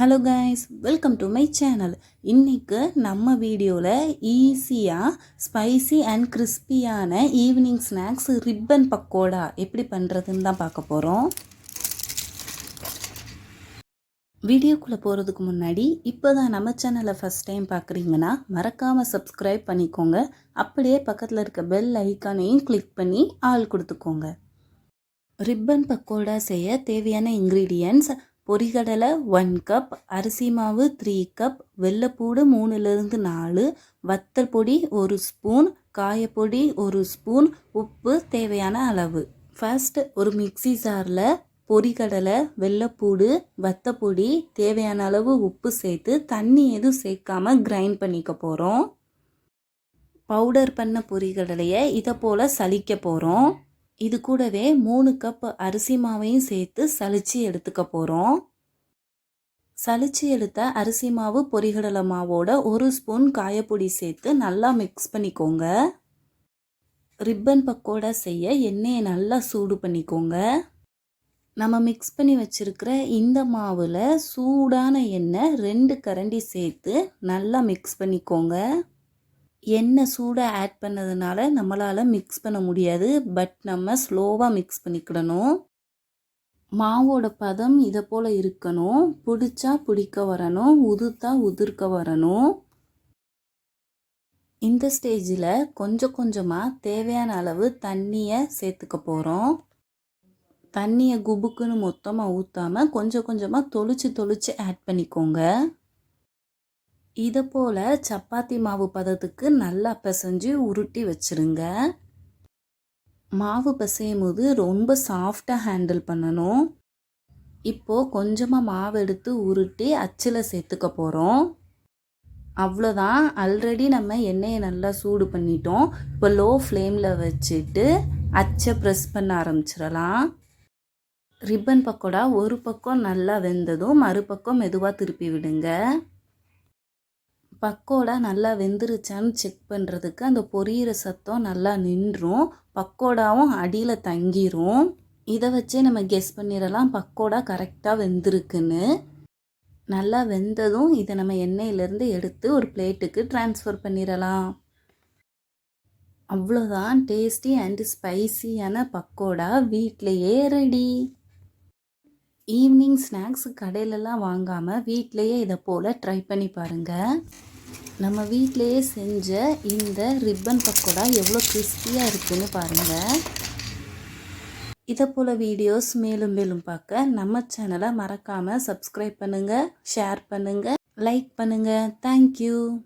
Hello guys welcome to my channel இன்றைக்கு நம்ம வீடியோவில் ஈஸியாக ஸ்பைசி அண்ட் கிறிஸ்பியான ஈவினிங் ஸ்நாக்ஸ் ரிப்பன் பக்கோடா எப்படி பண்ணுறதுன்னு தான் பார்க்க போகிறோம் வீடியோக்குள்ளே போகிறதுக்கு முன்னாடி இப்போ தான் நம்ம சேனலை ஃபஸ்ட் டைம் பார்க்குறீங்கன்னா மறக்காமல் சப்ஸ்கிரைப் பண்ணிக்கோங்க. அப்படியே பக்கத்தில் இருக்க பெல் ஐக்கானையும் கிளிக் பண்ணி ஆள் கொடுத்துக்கோங்க. ரிப்பன் பக்கோடா செய்ய தேவையான இன்க்ரீடியன்ட்ஸ் பொரிகடலை ஒன் கப் அரிசி மாவு த்ரீ கப் வெள்ளைப்பூடு மூணுலேருந்து நாலு வத்தல் பொடி ஒரு ஸ்பூன் காயப்பொடி ஒரு ஸ்பூன் உப்பு தேவையான அளவு. ஃபர்ஸ்ட் ஒரு மிக்சி ஜாரில் பொரிகடலை வெள்ளைப்பூடு வத்தப்பொடி தேவையான அளவு உப்பு சேர்த்து தண்ணி எதுவும் சேர்க்காம கிரைண்ட் பண்ணிக்க போகிறோம் பவுடர் பண்ண பொரிகடலையை இதை போல் சலிக்க போகிறோம் இது கூடவே மூணு கப் அரிசி மாவையும் சேர்த்து சலிச்சு எடுத்துக்க போகிறோம் சலிச்சு எடுத்த அரிசி மாவு பொரிகடலை மாவோட ஒரு ஸ்பூன் காயப்பொடி சேர்த்து நல்லா மிக்ஸ் பண்ணிக்கோங்க. ரிப்பன் பக்கோடா செய்ய எண்ணெயை நல்லா சூடு பண்ணிக்கோங்க. நம்ம மிக்ஸ் பண்ணி வச்சுருக்கிற இந்த மாவில் சூடான எண்ணெய் ரெண்டு கரண்டி சேர்த்து நல்லா மிக்ஸ் பண்ணிக்கோங்க. எண்ணெய் சூடாக ஆட் பண்ணதுனால நம்மளால் மிக்ஸ் பண்ண முடியாது. பட் நம்ம ஸ்லோவாக மிக்ஸ் பண்ணிக்கிடணும். மாவோட பதம் இதை போல் இருக்கணும். பிடிச்சா பிடிக்க வரணும். உதுத்தா உதிர்க்க வரணும். இந்த ஸ்டேஜில் கொஞ்சம் கொஞ்சமாக தேவையான அளவு தண்ணியை சேர்த்துக்க போகிறோம் தண்ணியை குபுக்குன்னு மொத்தமாக ஊற்றாமல் கொஞ்சம் கொஞ்சமாக தொளிச்சு தொளிச்சு ஆட் பண்ணிக்கோங்க. இதை போல் சப்பாத்தி மாவு பதத்துக்கு நல்லா பிசைஞ்சு உருட்டி வச்சுருங்க. மாவு பிசையும் போது ரொம்ப சாஃப்டாக ஹேண்டில் பண்ணணும். இப்போது கொஞ்சமாக மாவு எடுத்து உருட்டி அச்சில் சேர்த்துக்க போகிறோம் அவ்வளோதான். ஆல்ரெடி நம்ம எண்ணெயை நல்லா சூடு பண்ணிட்டோம். இப்போ லோ ஃப்ளேமில் வச்சுட்டு அச்சை ப்ரெஸ் பண்ண ஆரம்பிச்சிடலாம். ரிப்பன் பக்கோடா ஒரு பக்கம் நல்லா வெந்ததும் மறுபக்கம் மெதுவாக திருப்பி விடுங்க. பக்கோடா நல்லா வெந்துருச்சான்னு செக் பண்ணுறதுக்கு அந்த பொரியிற சத்தம் நல்லா நின்றும். பக்கோடாவும் அடியில் தங்கிரும். இதை வச்சே நம்ம கெஸ் பண்ணிடலாம் பக்கோடா கரெக்டாக வெந்திருக்குன்னு. நல்லா வெந்ததும் இதை நம்ம எண்ணெயிலேருந்து எடுத்து ஒரு பிளேட்டுக்கு ட்ரான்ஸ்ஃபர் பண்ணிடலாம். அவ்வளோதான் டேஸ்டி அண்டு ஸ்பைசியான பக்கோடா வீட்டிலையே ரெடி ஈவினிங் ஸ்நாக்ஸ் கடையிலலாம் வாங்காமல் வீட்டிலையே இதை போல் ட்ரை பண்ணி பாருங்கள் நம்ம வீட்டிலையே செஞ்ச இந்த ரிப்பன் பக்கோடா எவ்வளோ கிறிஸ்பியாக இருக்குதுன்னு பாருங்கள் இதை போல் வீடியோஸ் மேலும் மேலும் பார்க்க நம்ம சேனலை மறக்காமல் சப்ஸ்கிரைப் பண்ணுங்கள் ஷேர் பண்ணுங்கள் லைக் பண்ணுங்கள் தேங்க்யூ